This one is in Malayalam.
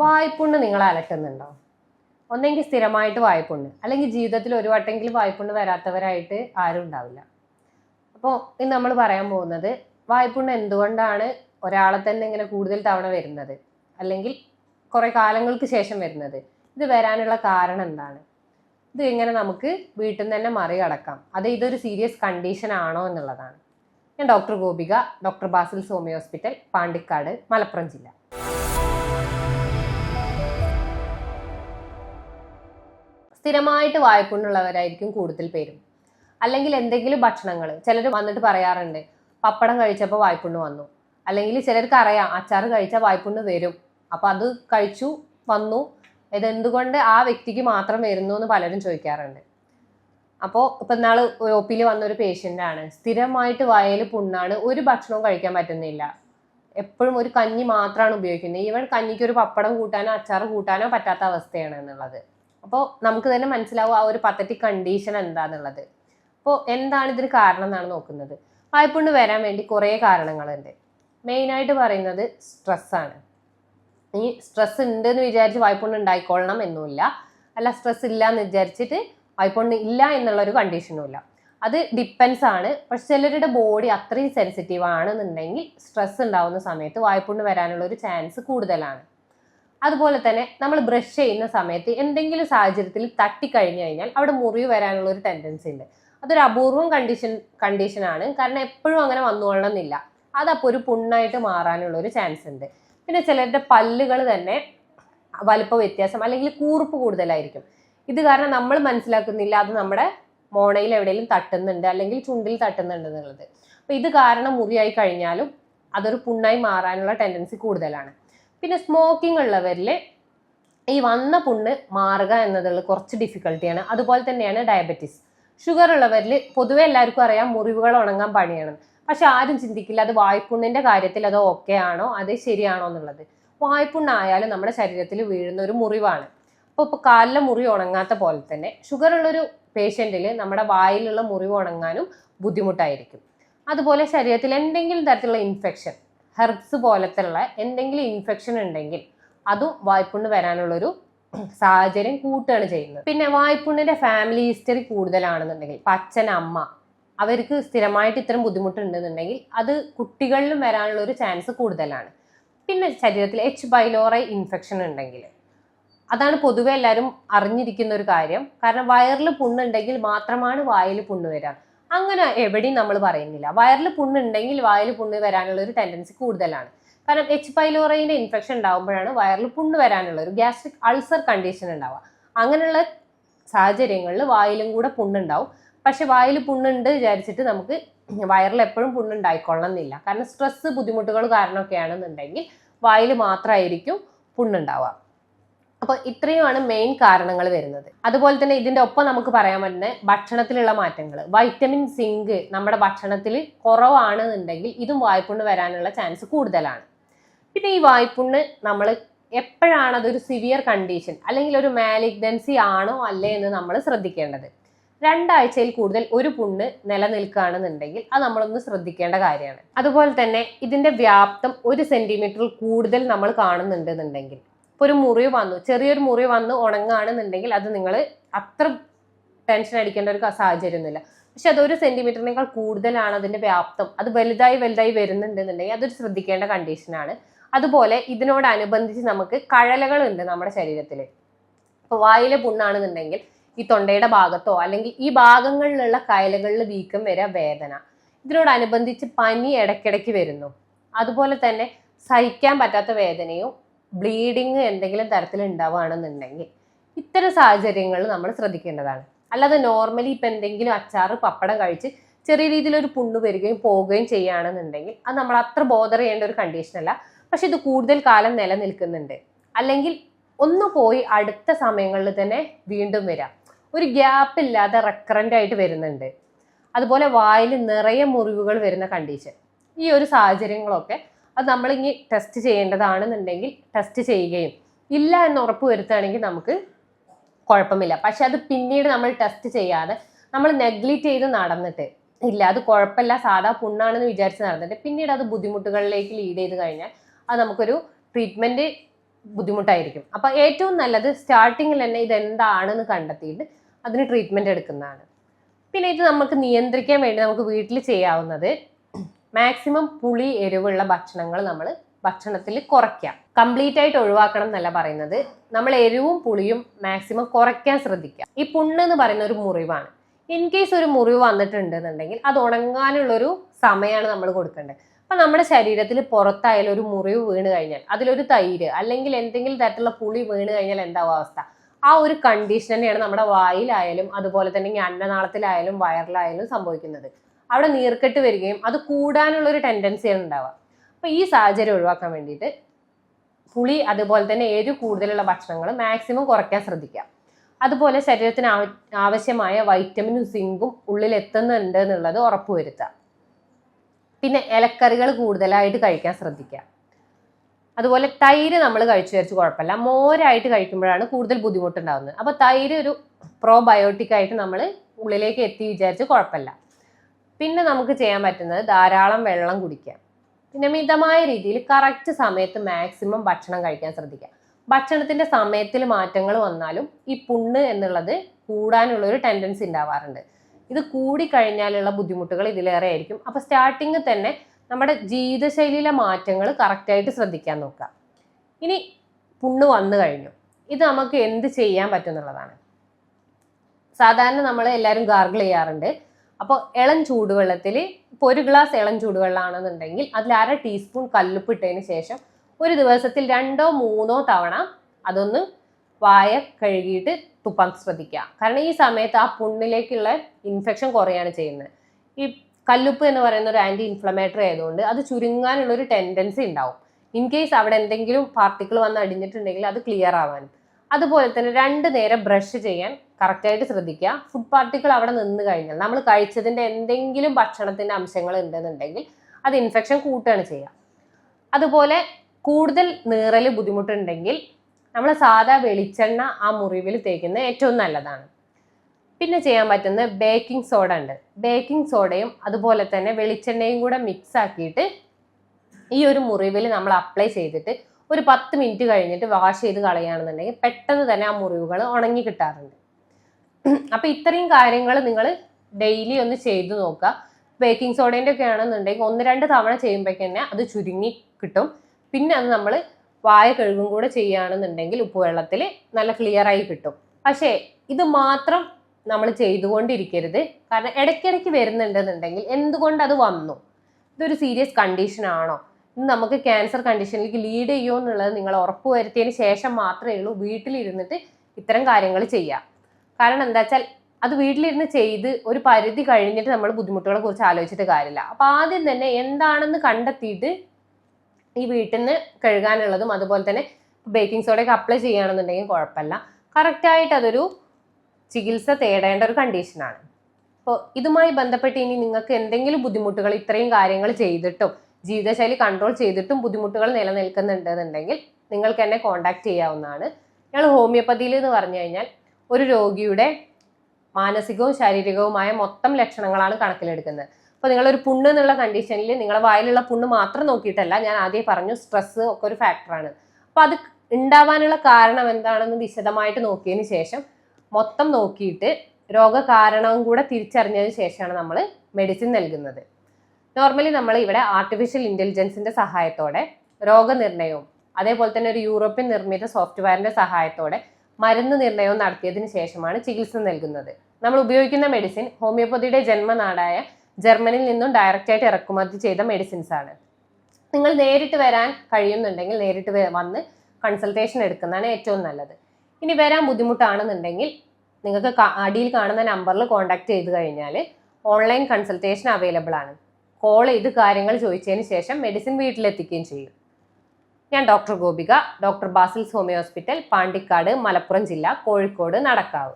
വായ്പുണ്ണ് നിങ്ങൾ അലട്ടുന്നുണ്ടോ? ഒന്നെങ്കിൽ സ്ഥിരമായിട്ട് വായ്പുണ്ണ് അല്ലെങ്കിൽ ജീവിതത്തിൽ ഒരു വട്ടെങ്കിലും വായ്പുണ്ണ് വരാത്തവരായിട്ട് ആരും ഉണ്ടാവില്ല. അപ്പോൾ ഇന്ന് നമ്മൾ പറയാൻ പോകുന്നത് വായ്പുണ്ണ് എന്തുകൊണ്ടാണ് ഒരാളെ തന്നെ ഇങ്ങനെ കൂടുതൽ തവണ വരുന്നത്? അല്ലെങ്കിൽ കുറേ കാലങ്ങൾക്ക് ശേഷം വരുന്നത്. ഇത് വരാനുള്ള കാരണം എന്താണ്? ഇത് എങ്ങനെ നമുക്ക് വീട്ടിൽ നിന്ന് തന്നെ മറികടക്കാം? അത് ഇതൊരു സീരിയസ് കണ്ടീഷൻ ആണോ എന്നുള്ളതാണ്. ഞാൻ ഡോക്ടർ ഗോപിക ഡോക്ടർ ബാസിൽ സോമി ഹോസ്പിറ്റൽ പാണ്ടിക്കാട് മലപ്പുറം ജില്ല. സ്ഥിരമായിട്ട് വായിക്കൊണ്ടുള്ളവരായിരിക്കും കൂടുതൽ പേരും. അല്ലെങ്കിൽ എന്തെങ്കിലും ഭക്ഷണങ്ങൾ ചിലർ വന്നിട്ട് പറയാറുണ്ട് പപ്പടം കഴിച്ചപ്പോൾ വായ്പുണ്ണ് വന്നു. അല്ലെങ്കിൽ ചിലർക്ക് അറിയാം അച്ചാർ കഴിച്ചാൽ വായ്പുണ്ണ് വരും. അപ്പോൾ അത് കഴിച്ചു വന്നു. ഇതെന്തുകൊണ്ട് ആ വ്യക്തിക്ക് മാത്രം വരുന്നു എന്ന് പലരും ചോദിക്കാറുണ്ട്. അപ്പോൾ ഇപ്പം നാൾ ഒ പിയിൽ വന്നൊരു ഒരു ആണ് സ്ഥിരമായിട്ട് വയൽ പുണ്ണാണ് ഒരു ഭക്ഷണവും കഴിക്കാൻ പറ്റുന്നില്ല. എപ്പോഴും ഒരു കഞ്ഞി മാത്രമാണ് ഉപയോഗിക്കുന്നത്. ഈവൻ കഞ്ഞിക്ക് ഒരു പപ്പടം കൂട്ടാനോ അച്ചാർ കൂട്ടാനോ പറ്റാത്ത അവസ്ഥയാണ് എന്നുള്ളത്. അപ്പോൾ നമുക്ക് തന്നെ മനസ്സിലാവും ആ ഒരു പത്തറ്റിക് കണ്ടീഷൻ എന്താണെന്നുള്ളത് അപ്പോൾ എന്താണ് ഇതിന് കാരണം എന്നാണ് നോക്കുന്നത്. വായ്പുണ്ണ് വരാൻ വേണ്ടി കുറേ കാരണങ്ങളുണ്ട്. മെയിനായിട്ട് പറയുന്നത് സ്ട്രെസ്സാണ് ഈ സ്ട്രെസ് ഉണ്ട് എന്ന് വിചാരിച്ച് വായ്പുണ്ണ് ഉണ്ടായിക്കൊള്ളണം എന്നുമില്ല അല്ല സ്ട്രെസ് ഇല്ല എന്ന് വിചാരിച്ചിട്ട് വായ്പുണ്ണ് ഇല്ല എന്നുള്ളൊരു കണ്ടീഷനും ഇല്ല. അത് ഡിപ്പെൻസ് ആണ്. പക്ഷെ ചിലരുടെ ബോഡി അത്രയും സെൻസിറ്റീവ് ആണെന്നുണ്ടെങ്കിൽ സ്ട്രെസ് ഉണ്ടാവുന്ന സമയത്ത് വായ്പുണ്ണ് വരാനുള്ള ഒരു ചാൻസ് കൂടുതലാണ്. അതുപോലെ തന്നെ നമ്മൾ ബ്രഷ് ചെയ്യുന്ന സമയത്ത് എന്തെങ്കിലും സാഹചര്യത്തിൽ തട്ടിക്കഴിഞ്ഞു കഴിഞ്ഞാൽ അവിടെ മുറിവ് വരാനുള്ള ഒരു ടെൻഡൻസി ഉണ്ട്. അതൊരു അപൂർവം കണ്ടീഷൻ കണ്ടീഷനാണ് കാരണം എപ്പോഴും അങ്ങനെ വന്നുകൊള്ളണമെന്നില്ല. അതപ്പോൾ ഒരു പുണ്ണായിട്ട് മാറാനുള്ള ഒരു ചാൻസ് ഉണ്ട്. പിന്നെ ചിലരുടെ പല്ലുകൾ തന്നെ വലുപ്പ വ്യത്യാസം അല്ലെങ്കിൽ കൂർപ്പ് കൂടുതലായിരിക്കും. ഇത് കാരണം നമ്മൾ മനസ്സിലാക്കുന്നില്ല അത് നമ്മുടെ മോണയിൽ എവിടെയെങ്കിലും തട്ടുന്നുണ്ട് അല്ലെങ്കിൽ ചുണ്ടിൽ തട്ടുന്നുണ്ട് എന്നുള്ളത്. അപ്പോൾ ഇത് കാരണം മുറിയായി കഴിഞ്ഞാലും അതൊരു പുണ്ണായി മാറാനുള്ള ടെൻഡൻസി കൂടുതലാണ്. പിന്നെ സ്മോക്കിംഗ് ഉള്ളവരിൽ ഈ വന്ന പുണ്ണ് മാറുക എന്നതുള്ള കുറച്ച് ഡിഫിക്കൽട്ടിയാണ് അതുപോലെ തന്നെയാണ് ഡയബറ്റിസ് ഷുഗർ ഉള്ളവരിൽ പൊതുവെ എല്ലാവർക്കും അറിയാം മുറിവുകൾ ഉണങ്ങാൻ പണിയാണ്. പക്ഷെ ആരും ചിന്തിക്കില്ല അത് വായ്പുണ്ണിന്റെ കാര്യത്തിൽ അത് ഓക്കെ ആണോ അത് ശരിയാണോ എന്നുള്ളത്. വായ്പുണ്ണായാലും നമ്മുടെ ശരീരത്തിൽ വീഴുന്ന ഒരു മുറിവാണ്. അപ്പോൾ ഇപ്പോൾ കാലിലെ മുറി ഉണങ്ങാത്ത പോലെ തന്നെ ഷുഗർ ഉള്ളൊരു പേഷ്യന്റിൽ നമ്മുടെ വായിലുള്ള മുറിവ് ഉണങ്ങാനും ബുദ്ധിമുട്ടായിരിക്കും. അതുപോലെ ശരീരത്തിൽ എന്തെങ്കിലും തരത്തിലുള്ള ഇൻഫെക്ഷൻ ഹെർബ്സ് പോലത്തെ ഉള്ള എന്തെങ്കിലും ഇൻഫെക്ഷൻ ഉണ്ടെങ്കിൽ അതും വായ്പുണ്ണ് വരാനുള്ളൊരു സാഹചര്യം കൂട്ടുകയാണ് ചെയ്യുന്നത്. പിന്നെ വായ്പുണ്ണിന്റെ ഫാമിലി ഹിസ്റ്ററി കൂടുതലാണെന്നുണ്ടെങ്കിൽ ഇപ്പം അച്ഛൻ അമ്മ അവർക്ക് സ്ഥിരമായിട്ട് ഇത്തരം ബുദ്ധിമുട്ടുണ്ടെന്നുണ്ടെങ്കിൽ അത് കുട്ടികളിലും വരാനുള്ള ഒരു ചാൻസ് കൂടുതലാണ്. പിന്നെ ശരീരത്തിൽ എച്ച് ബൈലോറൈ ഇൻഫെക്ഷൻ ഉണ്ടെങ്കിൽ അതാണ് പൊതുവെ എല്ലാവരും അറിഞ്ഞിരിക്കുന്ന ഒരു കാര്യം. കാരണം വയറിൽ പുണ്ണുണ്ടെങ്കിൽ മാത്രമാണ് വായിൽ പുണ്ണ് വരിക അങ്ങനെ എവിടെയും നമ്മൾ പറയുന്നില്ല. വയറിൽ പുണ്ണുണ്ടെങ്കിൽ വായിൽ പുണ്ണ് വരാനുള്ള ഒരു ടെൻഡൻസി കൂടുതലാണ്. കാരണം എച്ച് പൈലോറയിന്റെ ഇൻഫെക്ഷൻ ഉണ്ടാകുമ്പോഴാണ് വയറിൽ പുണ്ണ് വരാനുള്ള ഒരു ഗ്യാസ്ട്രിക് അൾസർ കണ്ടീഷൻ ഉണ്ടാവുക. അങ്ങനെയുള്ള സാഹചര്യങ്ങളിൽ വായിലും കൂടെ പുണ്ണുണ്ടാവും പക്ഷെ വായിൽ പുണ്ണുണ്ട് വിചാരിച്ചിട്ട് നമുക്ക് വയറിൽ എപ്പോഴും പുണ്ണുണ്ടായിക്കൊള്ളണം എന്നില്ല. കാരണം സ്ട്രെസ് ബുദ്ധിമുട്ടുകൾ കാരണമൊക്കെയാണെന്നുണ്ടെങ്കിൽ വായിൽ മാത്രമായിരിക്കും പുണ്ണുണ്ടാവുക അപ്പോൾ ഇത്രയുമാണ് മെയിൻ കാരണങ്ങൾ വരുന്നത്. അതുപോലെ തന്നെ ഇതിന്റെ ഒപ്പം നമുക്ക് പറയാൻ പറ്റുന്ന ഭക്ഷണത്തിലുള്ള മാറ്റങ്ങൾ വൈറ്റമിൻ സിങ്ക് നമ്മുടെ ഭക്ഷണത്തിൽ കുറവാണെന്നുണ്ടെങ്കിൽ ഇതും വായ്പുണ്ണ് വരാനുള്ള ചാൻസ് കൂടുതലാണ്. പിന്നെ ഈ വായ്പുണ്ണ് നമ്മൾ എപ്പോഴാണ് അതൊരു സിവിയർ കണ്ടീഷൻ അല്ലെങ്കിൽ ഒരു മാലിഗ്നൻസി ആണോ അല്ലേ എന്ന് നമ്മൾ ശ്രദ്ധിക്കേണ്ടത്. രണ്ടാഴ്ചയിൽ കൂടുതൽ ഒരു പുണ്ണ് നിലനിൽക്കുകയാണെന്നുണ്ടെങ്കിൽ അത് നമ്മളൊന്ന് ശ്രദ്ധിക്കേണ്ട കാര്യമാണ്. അതുപോലെ തന്നെ ഇതിന്റെ വ്യാപ്തം ഒരു സെന്റിമീറ്ററിൽ കൂടുതൽ നമ്മൾ കാണുന്നുണ്ടെന്നുണ്ടെങ്കിൽ ഇപ്പോൾ ഒരു മുറിവ് വന്നു ചെറിയൊരു മുറിവ് വന്ന് ഉണങ്ങുകയാണെന്നുണ്ടെങ്കിൽ അത് നിങ്ങൾ അത്ര ടെൻഷൻ അടിക്കേണ്ട ഒരു സാഹചര്യമൊന്നുമില്ല. പക്ഷെ അതൊരു സെന്റിമീറ്ററിനേക്കാൾ കൂടുതലാണ് അതിന്റെ വ്യാപ്തം. അത് വലുതായി വലുതായി വരുന്നുണ്ടെന്നുണ്ടെങ്കിൽ അതൊരു ശ്രദ്ധിക്കേണ്ട കണ്ടീഷനാണ് അതുപോലെ ഇതിനോടനുബന്ധിച്ച് നമുക്ക് കഴലകളുണ്ട് നമ്മുടെ ശരീരത്തിൽ ഇപ്പോൾ വായിലെ പുണ്ണാണെന്നുണ്ടെങ്കിൽ ഈ തൊണ്ടയുടെ ഭാഗത്തോ അല്ലെങ്കിൽ ഈ ഭാഗങ്ങളിലുള്ള കയലുകളിൽ വീക്കം വരിക വേദന. ഇതിനോടനുബന്ധിച്ച് പനി ഇടയ്ക്കിടയ്ക്ക് വരുന്നു. അതുപോലെ തന്നെ സഹിക്കാൻ പറ്റാത്ത വേദനയും ബ്ലീഡിങ് എന്തെങ്കിലും തരത്തിൽ ഉണ്ടാവുകയാണെന്നുണ്ടെങ്കിൽ ഇത്തരം സാഹചര്യങ്ങൾ നമ്മൾ ശ്രദ്ധിക്കേണ്ടതാണ്. അല്ലാതെ നോർമലി ഇപ്പം എന്തെങ്കിലും അച്ചാർ പപ്പടം കഴിച്ച് ചെറിയ രീതിയിലൊരു പുണ്ണ് വരികയും പോവുകയും ചെയ്യുകയാണെന്നുണ്ടെങ്കിൽ അത് നമ്മൾ അത്ര ബോധർ ചെയ്യേണ്ട ഒരു കണ്ടീഷനല്ല പക്ഷെ ഇത് കൂടുതൽ കാലം നിലനിൽക്കുന്നുണ്ട്. അല്ലെങ്കിൽ ഒന്ന് പോയി അടുത്ത സമയങ്ങളിൽ തന്നെ വീണ്ടും വരാം. ഒരു ഗ്യാപ്പ് ഇല്ലാതെ റെക്കറന്റ് ആയിട്ട് വരുന്നുണ്ട്. അതുപോലെ വായിൽ നിറയെ മുറിവുകൾ വരുന്ന കണ്ടീഷൻ ഈ ഒരു സാഹചര്യങ്ങളൊക്കെ അത് നമ്മളിങ്ങി ടെസ്റ്റ് ചെയ്യേണ്ടതാണെന്നുണ്ടെങ്കിൽ ടെസ്റ്റ് ചെയ്യുകയും ഇല്ല എന്ന് ഉറപ്പ് വരുത്തുകയാണെങ്കിൽ നമുക്ക് കുഴപ്പമില്ല. പക്ഷെ അത് പിന്നീട് നമ്മൾ ടെസ്റ്റ് ചെയ്യാതെ നമ്മൾ നെഗ്ലിറ്റ് ചെയ്ത് നടന്നിട്ട് ഇല്ല അത് കുഴപ്പമില്ല സാധാ പുണ്ണാണെന്ന് വിചാരിച്ച് നടന്നിട്ട് പിന്നീട് അത് ബുദ്ധിമുട്ടുകളിലേക്ക് ലീഡ് ചെയ്ത് കഴിഞ്ഞാൽ അത് നമുക്കൊരു ട്രീറ്റ്മെന്റ് ബുദ്ധിമുട്ടായിരിക്കും. അപ്പോൾ ഏറ്റവും നല്ലത് സ്റ്റാർട്ടിങ്ങിൽ തന്നെ ഇതെന്താണെന്ന് കണ്ടെത്തിയിട്ട് അതിന് ട്രീറ്റ്മെന്റ് എടുക്കുന്നതാണ്. പിന്നെ ഇത് നമുക്ക് നിയന്ത്രിക്കാൻ വേണ്ടി നമുക്ക് വീട്ടിൽ ചെയ്യാവുന്നത് മാക്സിമം പുളി എരിവുള്ള ഭക്ഷണങ്ങൾ നമ്മൾ ഭക്ഷണത്തിൽ കുറയ്ക്കാം. കംപ്ലീറ്റ് ആയിട്ട് ഒഴിവാക്കണം എന്നല്ല പറയുന്നത്. നമ്മൾ എരിവും പുളിയും മാക്സിമം കുറയ്ക്കാൻ ശ്രദ്ധിക്കാം. ഈ പുണ്ണ് എന്ന് പറയുന്ന ഒരു മുറിവാണ്. ഇൻ കേസ് ഒരു മുറിവ് വന്നിട്ടുണ്ടെന്നുണ്ടെങ്കിൽ അത് ഉണങ്ങാനുള്ളൊരു സമയമാണ് നമ്മൾ കൊടുക്കേണ്ടത്. അപ്പം നമ്മുടെ ശരീരത്തിൽ പുറത്തായാലും ഒരു മുറിവ് വീണ് കഴിഞ്ഞാൽ അതിലൊരു തൈര് അല്ലെങ്കിൽ എന്തെങ്കിലും തരത്തിലുള്ള പുളി വീണ് കഴിഞ്ഞാൽ എന്താവും അവസ്ഥ? ആ ഒരു കണ്ടീഷൻ തന്നെയാണ് നമ്മുടെ വായിലായാലും അതുപോലെ തന്നെ അന്നനാളത്തിലായാലും വയറിലായാലും സംഭവിക്കുന്നത്. അവിടെ നീർക്കെട്ട് വരികയും അത് കൂടാനുള്ള ഒരു ടെൻഡൻസിയാണ് ഉണ്ടാവുക. അപ്പൊ ഈ സാഹചര്യം ഒഴിവാക്കാൻ വേണ്ടിയിട്ട് പുളി അതുപോലെ തന്നെ എരിവ് കൂടുതലുള്ള ഭക്ഷണങ്ങൾ മാക്സിമം കുറയ്ക്കാൻ ശ്രദ്ധിക്കാം അതുപോലെ ശരീരത്തിന് ആവ- ആവശ്യമായ വൈറ്റമിനും സിങ്കും ഉള്ളിൽ എത്തുന്നുണ്ട് എന്നുള്ളത് ഉറപ്പുവരുത്തുക പിന്നെ ഇലക്കറികൾ കൂടുതലായിട്ട് കഴിക്കാൻ ശ്രദ്ധിക്കുക. അതുപോലെ തൈര് നമ്മൾ കഴിച്ചു വിചാരിച്ച് കുഴപ്പമില്ല. മോരായിട്ട് കഴിക്കുമ്പോഴാണ് കൂടുതൽ ബുദ്ധിമുട്ടുണ്ടാകുന്നത് അപ്പോൾ തൈര് ഒരു പ്രോബയോട്ടിക് ആയിട്ട് നമ്മൾ ഉള്ളിലേക്ക് എത്തി വിചാരിച്ച് കുഴപ്പമില്ല. പിന്നെ നമുക്ക് ചെയ്യാൻ പറ്റുന്നത് ധാരാളം വെള്ളം കുടിക്കാം പിന്നെ മിതമായ രീതിയിൽ കറക്റ്റ് സമയത്ത് മാക്സിമം ഭക്ഷണം കഴിക്കാൻ ശ്രദ്ധിക്കുക. ഭക്ഷണത്തിന്റെ സമയത്തിൽ മാറ്റങ്ങൾ വന്നാലും ഈ പുണ്ണ് എന്നുള്ളത് കൂടാനുള്ള ഒരു ടെൻഡൻസി ഉണ്ടാവാറുണ്ട്. ഇത് കൂടിക്കഴിഞ്ഞാലുള്ള ബുദ്ധിമുട്ടുകൾ ഇതിലേറെ ആയിരിക്കും. അപ്പോൾ സ്റ്റാർട്ടിങ്ങിൽ തന്നെ നമ്മുടെ ജീവിതശൈലിയിലെ മാറ്റങ്ങൾ കറക്റ്റായിട്ട് ശ്രദ്ധിക്കാൻ നോക്കുക. ഇനി പുണ്ണ് വന്നു കഴിഞ്ഞു. ഇത് നമുക്ക് എന്ത് ചെയ്യാൻ പറ്റുന്നുള്ളതാണ് സാധാരണ നമ്മൾ എല്ലാവരും ഗാർഗിൾ ചെയ്യാറുണ്ട്. അപ്പോൾ ഇളം ചൂടുവെള്ളത്തിൽ ഇപ്പോൾ ഒരു ഗ്ലാസ് ഇളം ചൂടുവെള്ളമാണെന്നുണ്ടെങ്കിൽ അതിൽ അര ടീസ്പൂൺ കല്ലുപ്പ് ഇട്ടതിന് ശേഷം ഒരു ദിവസത്തിൽ രണ്ടോ മൂന്നോ തവണ അതൊന്ന് വായ കഴുകിയിട്ട് തുപ്പാൻ ശ്രദ്ധിക്കുക. കാരണം ഈ സമയത്ത് ആ പുണ്ണിലേക്കുള്ള ഇൻഫെക്ഷൻ കുറയാണ് ചെയ്യുന്നത്. ഈ കല്ലുപ്പ് എന്ന് പറയുന്ന ഒരു ആന്റി ഇൻഫ്ലമേറ്ററി ആയതുകൊണ്ട് അത് ചുരുങ്ങാനുള്ള ഒരു ടെൻഡൻസി ഉണ്ടാവും. ഇൻ കേസ് അവിടെ എന്തെങ്കിലും പാർട്ടിക്കിൾ വന്ന് അടിഞ്ഞിട്ടുണ്ടെങ്കിൽ അത് ക്ലിയർ ആവാൻ അതുപോലെ തന്നെ രണ്ട് നേരം ബ്രഷ് ചെയ്യാൻ കറക്റ്റായിട്ട് ശ്രദ്ധിക്കുക. ഫുഡ് പാർട്ടിക്കിൾ അവിടെ നിന്ന് കഴിഞ്ഞാൽ നമ്മൾ കഴിച്ചതിന്റെ എന്തെങ്കിലും ഭക്ഷണത്തിന്റെ അംശങ്ങൾ ഉണ്ടെന്നുണ്ടെങ്കിൽ അത് ഇൻഫെക്ഷൻ കൂട്ടുകയാണ് ചെയ്യുക. അതുപോലെ കൂടുതൽ നീറൽ ബുദ്ധിമുട്ടുണ്ടെങ്കിൽ നമ്മൾ സാധാ വെളിച്ചെണ്ണ ആ മുറിവിൽ തേക്കുന്നത് ഏറ്റവും നല്ലതാണ്. പിന്നെ ചെയ്യാൻ പറ്റുന്ന ബേക്കിംഗ് സോഡ ഉണ്ട്. ബേക്കിംഗ് സോഡയും അതുപോലെ തന്നെ വെളിച്ചെണ്ണയും കൂടെ മിക്സ് ആക്കിയിട്ട് ഈ ഒരു മുറിവിൽ നമ്മൾ അപ്ലൈ ചെയ്തിട്ട് ഒരു പത്ത് മിനിറ്റ് കഴിഞ്ഞിട്ട് വാഷ് ചെയ്ത് കളയുകയാണെന്നുണ്ടെങ്കിൽ പെട്ടെന്ന് തന്നെ ആ മുറിവുകൾ ഉണങ്ങി കിട്ടാറുണ്ട്. അപ്പൊ ഇത്രയും കാര്യങ്ങൾ നിങ്ങൾ ഡെയിലി ഒന്ന് ചെയ്തു നോക്കുക. ബേക്കിംഗ് സോഡേന്റെ ഒക്കെ ആണെന്നുണ്ടെങ്കിൽ ഒന്ന് രണ്ട് തവണ ചെയ്യുമ്പോഴേക്ക് തന്നെ അത് ചുരുങ്ങി കിട്ടും. പിന്നെ അത് നമ്മൾ വായ കഴുകും കൂടെ ചെയ്യുകയാണെന്നുണ്ടെങ്കിൽ ഉപ്പുവെള്ളത്തിൽ നല്ല ക്ലിയർ ആയി കിട്ടും. പക്ഷേ ഇത് മാത്രം നമ്മൾ ചെയ്തുകൊണ്ടിരിക്കരുത്. കാരണം ഇടയ്ക്കിടയ്ക്ക് വരുന്നുണ്ടെന്നുണ്ടെങ്കിൽ എന്തുകൊണ്ട് അത് വന്നു? ഇതൊരു സീരിയസ് കണ്ടീഷൻ ആണോ? ഇത് നമുക്ക് ക്യാൻസർ കണ്ടീഷനിലേക്ക് ലീഡ് ചെയ്യുമോ എന്നുള്ളത് നിങ്ങൾ ഉറപ്പ് വരുത്തിയതിന് ശേഷം മാത്രമേ ഉള്ളൂ വീട്ടിലിരുന്നിട്ട് ഇത്തരം കാര്യങ്ങൾ ചെയ്യുക. കാരണം എന്താ വെച്ചാൽ അത് വീട്ടിലിരുന്ന് ചെയ്ത് ഒരു പരിധി കഴിഞ്ഞിട്ട് നമ്മൾ ബുദ്ധിമുട്ടുകളെ കുറിച്ച് ആലോചിച്ചിട്ട് കാര്യമില്ല. അപ്പൊ ആദ്യം തന്നെ എന്താണെന്ന് കണ്ടെത്തിയിട്ട് ഈ വീട്ടിൽ നിന്ന് കഴുകാനുള്ളതും അതുപോലെ തന്നെ ബേക്കിംഗ് സോഡയൊക്കെ അപ്ലൈ ചെയ്യുകയാണെന്നുണ്ടെങ്കിൽ കുഴപ്പമില്ല. കറക്റ്റായിട്ട് അതൊരു ചികിത്സ തേടേണ്ട ഒരു കണ്ടീഷനാണ് അപ്പോൾ ഇതുമായി ബന്ധപ്പെട്ട് ഇനി നിങ്ങൾക്ക് എന്തെങ്കിലും ബുദ്ധിമുട്ടുകൾ ഇത്രയും കാര്യങ്ങൾ ചെയ്തിട്ടും ജീവിതശൈലി കൺട്രോൾ ചെയ്തിട്ടും ബുദ്ധിമുട്ടുകൾ നിലനിൽക്കുന്നുണ്ടെന്നുണ്ടെങ്കിൽ നിങ്ങൾക്ക് എന്നെ കോൺടാക്ട് ചെയ്യാവുന്നതാണ്. ഞങ്ങൾ ഹോമിയോപ്പതിയിൽ എന്ന് പറഞ്ഞു കഴിഞ്ഞാൽ ഒരു രോഗിയുടെ മാനസികവും ശാരീരികവുമായ മൊത്തം ലക്ഷണങ്ങളാണ് കണക്കിലെടുക്കുന്നത്. അപ്പോൾ നിങ്ങളൊരു പുണ്ണ് എന്നുള്ള കണ്ടീഷനിൽ നിങ്ങളെ വായിലുള്ള പുണ്ണ് മാത്രം നോക്കിയിട്ടല്ല ഞാൻ ആദ്യം പറഞ്ഞു സ്ട്രെസ് ഒക്കെ ഒരു ഫാക്ടറാണ് അപ്പോൾ അത് ഉണ്ടാവാനുള്ള കാരണം എന്താണെന്ന് വിശദമായിട്ട് നോക്കിയതിന് ശേഷം മൊത്തം നോക്കിയിട്ട് രോഗകാരണവും കൂടെ തിരിച്ചറിഞ്ഞതിന് ശേഷമാണ് നമ്മൾ മെഡിസിൻ നൽകുന്നത്. നോർമലി നമ്മൾ ഇവിടെ ആർട്ടിഫിഷ്യൽ ഇന്റലിജൻസിന്റെ സഹായത്തോടെ രോഗനിർണയവും അതേപോലെ തന്നെ ഒരു യൂറോപ്യൻ നിർമ്മിത സോഫ്റ്റ്വെയറിന്റെ സഹായത്തോടെ മരുന്ന് നിർണയവും നടത്തിയതിന് ശേഷമാണ് ചികിത്സ നൽകുന്നത്. നമ്മൾ ഉപയോഗിക്കുന്ന മെഡിസിൻ ഹോമിയോപ്പതിയുടെ ജന്മനാടായ ജർമ്മനിയിൽ നിന്നും ഡയറക്റ്റായിട്ട് ഇറക്കുമതി ചെയ്ത മെഡിസിൻസ് ആണ്. നിങ്ങൾ നേരിട്ട് വരാൻ കഴിയുന്നുണ്ടെങ്കിൽ നേരിട്ട് വന്ന് കൺസൾട്ടേഷൻ എടുക്കുന്നതാണ് ഏറ്റവും നല്ലത്. ഇനി വരാൻ ബുദ്ധിമുട്ടാണെന്നുണ്ടെങ്കിൽ നിങ്ങൾക്ക് അടിയിൽ കാണുന്ന നമ്പറിൽ കോൺടാക്ട് ചെയ്ത് കഴിഞ്ഞാൽ ഓൺലൈൻ കൺസൾട്ടേഷൻ അവൈലബിൾ ആണ്. കോൾ ചെയ്ത് കാര്യങ്ങൾ ചോദിച്ചതിന് ശേഷം മെഡിസിൻ വീട്ടിലെത്തിക്കുകയും ചെയ്യും. ഞാൻ doctor Gopika doctor Basil's homeo hospital Pandikkad Malappuram ജില്ല കോഴിക്കോട് നടക്കാവ്.